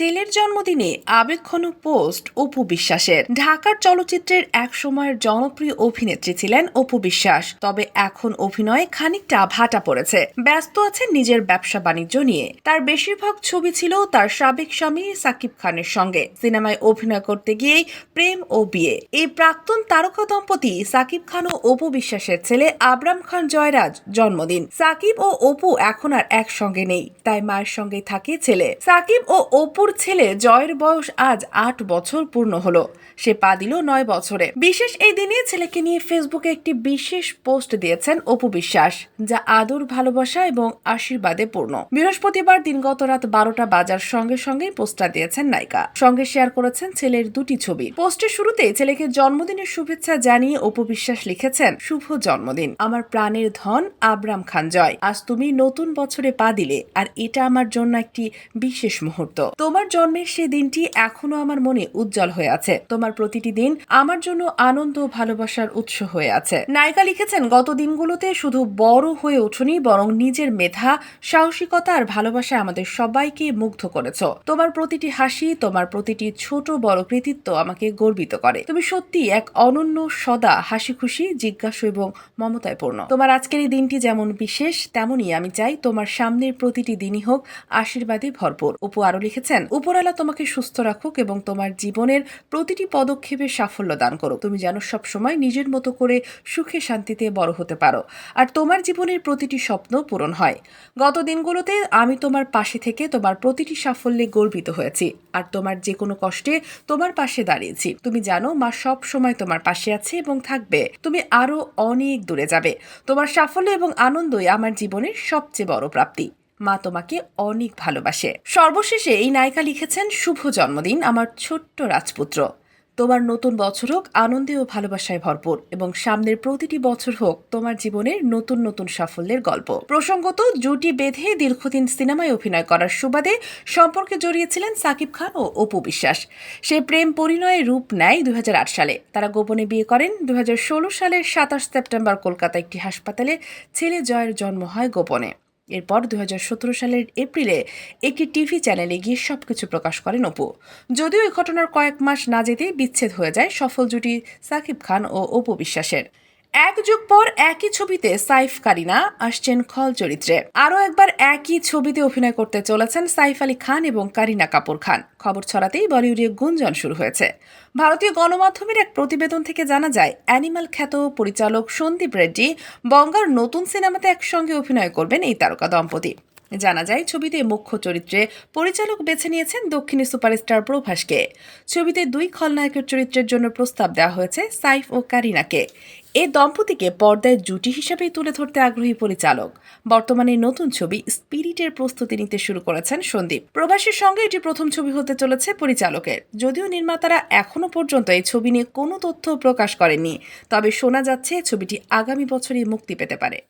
ছেলের জন্মদিনে আবেগঘন পোস্ট অপু বিশ্বাসের। ঢাকার চলচ্চিত্রের এক সময়ের জনপ্রিয় অভিনেত্রী ছিলেন অপু বিশ্বাস। তবে এখন অভিনয়ে খানিকটা ভাটা পড়েছে। ব্যস্ত আছেন নিজের ব্যবসা বাণিজ্য নিয়ে। তার বেশিরভাগ ছবি ছিল তার সাবেক স্বামী সাকিব খানের সঙ্গে। সিনেমায় অভিনয় করতে গিয়েই প্রেম ও বিয়ে। এই প্রাক্তন তারকা দম্পতি সাকিব খান ও অপু বিশ্বাসের ছেলে আবরাম খান জয়রাজ জন্মদিন। সাকিব ও অপু এখন আর একসঙ্গে নেই। তাই মায়ের সঙ্গে থাকে ছেলে। সাকিব ও অপুর ছেলে জয়ের বয়স আজ আট বছর পূর্ণ হলো। সে পা দিল নয় বছরে। বিশেষ এই দিনে ছেলেকে নিয়ে ফেসবুকে একটি বিশেষ পোস্ট দিয়েছেন অপু বিশ্বাস, যা আদর, ভালোবাসা এবং আশীর্বাদে পূর্ণ। বৃহস্পতিবার দিনগত রাত বারোটা বাজার সঙ্গে সঙ্গে পোস্টটা দিয়েছেন নায়িকা। সঙ্গে শেয়ার করেছেন ছেলের দুটি ছবি। পোস্টের শুরুতে ছেলেকে জন্মদিনের শুভেচ্ছা জানিয়ে অপু বিশ্বাস লিখেছেন, শুভ জন্মদিন। আমার প্রাণের ধন আবরাম খান জয়। আজ তুমি নতুন বছরে পা দিলে, আর এটা আমার জন্য একটি বিশেষ মুহূর্ত। তোমার জন্মের সেই দিনটি এখনও আমার মনে উজ্জ্বল হয়ে আছে। তোমার প্রতিটি দিন আমার জন্য আনন্দ ও ভালোবাসার উৎস হয়ে আছে। নায়িকা লিখেছেন, গত দিনগুলোতে শুধু বড় হয়ে ওঠনি বরং নিজের মেধা, সাহসিকতা আর ভালোবাসা আমাদের সবাইকে মুগ্ধ করেছ। তোমার প্রতিটি হাসি, তোমার প্রতিটি ছোট বড় কৃতিত্ব আমাকে গর্বিত করে। তুমি সত্যি এক অনন্য, সদা হাসি খুশি জিজ্ঞাসু এবং মমতায় পূর্ণ। তোমার আজকের এই দিনটি যেমন বিশেষ, তেমনই আমি চাই তোমার সামনের প্রতিটি দিনই হোক আশীর্বাদে ভরপুর। উপু আরও লিখেছেন উপরালা তোমাকে সুস্থ রাখুক এবং তোমার জীবনের প্রতিটি পদক্ষেপে সাফল্য দান করুক। তুমি যেন সবসময় নিজের মতো করে সুখে শান্তিতে বড় হতে পারো। আর তোমার জীবনের প্রতিটি স্বপ্ন পূরণ হয়। গত দিনগুলোতে আমি তোমার পাশে থেকে তোমার প্রতিটি সাফল্যে গর্বিত হয়েছি। আর তোমার যে কোনো কষ্টে তোমার পাশে দাঁড়িয়েছি। তুমি জানো, মা সব সময় তোমার পাশে আছে এবং থাকবে। তুমি আরও অনেক দূরে যাবে। তোমার সাফল্য এবং আনন্দই আমার জীবনের সবচেয়ে বড় প্রাপ্তি। মা তোমাকে অনেক ভালোবাসে। সর্বশেষে এই নায়িকা লিখেছেন, শুভ জন্মদিন, আমার ছোট্ট রাজপুত্র। তোমার নতুন বছর হোক, আনন্দে ও ভালোবাসায় ভরপুর এবং সামনের প্রতিটি বছর হোক, তোমার জীবনের নতুন নতুন সাফল্যের গল্প। প্রসঙ্গত, জুটি বেঁধে দীর্ঘদিন সিনেমায় অভিনয় করার সুবাদে সম্পর্কে জড়িয়েছিলেন সাকিব খান ও অপু বিশ্বাস। সে প্রেম পরিণয়ে রূপ নেয় দুই হাজার আট সালে। তারা গোপনে বিয়ে করেন দু হাজার ষোলো সালের সাতাশ সেপ্টেম্বর কলকাতা একটি হাসপাতালে। ছেলে জয়ের জন্ম হয় গোপনে। এরপর দু হাজার সতেরো সালের এপ্রিলে একটি টিভি চ্যানেলে গিয়ে সব কিছু প্রকাশ করেন অপু। যদিও এই ঘটনার কয়েক মাস না যেতেই বিচ্ছেদ হয়ে যায় সফল জুটি সাকিব খান ও অপু বিশ্বাসের। এক যুগ পর একই ছবিতে সাইফ কারিনা আসছেন খল চরিত্রে। আরও একবার একই ছবিতে অভিনয় করতে চলেছেন সাইফ আলী খান এবং কারিনা কাপুর খান। খবর ছড়াতেই বলিউডে গুঞ্জন শুরু হয়েছে। ভারতীয় গণমাধ্যমের এক প্রতিবেদন থেকে জানা যায়, অ্যানিমাল খ্যাত পরিচালক সন্দীপ রেড্ডি বঙ্গার নতুন সিনেমাতে একসঙ্গে অভিনয় করবেন এই তারকা দম্পতি। জানা যায়, ছবিতে মুখ্য চরিত্রে পরিচালক বেছে নিয়েছেন দক্ষিণী সুপারস্টার প্রভাসকে। ছবিতে দুই খলনায়কের চরিত্রের জন্য প্রস্তাব দেওয়া হয়েছে সাইফ ও কারিনাকে। এ দম্পতিকে পর্দায় জুটি হিসেবেই তুলে ধরতে আগ্রহী পরিচালক। বর্তমানে নতুন ছবি স্পিরিটের প্রস্তুতি নিতে শুরু করেছেন সন্দীপ। প্রবাসীর সঙ্গে এটি প্রথম ছবি হতে চলেছে পরিচালকের। যদিও নির্মাতারা এখনও পর্যন্ত এই ছবি নিয়ে কোনো তথ্য প্রকাশ করেননি, তবে শোনা যাচ্ছে ছবিটি আগামী বছরই মুক্তি পেতে পারে।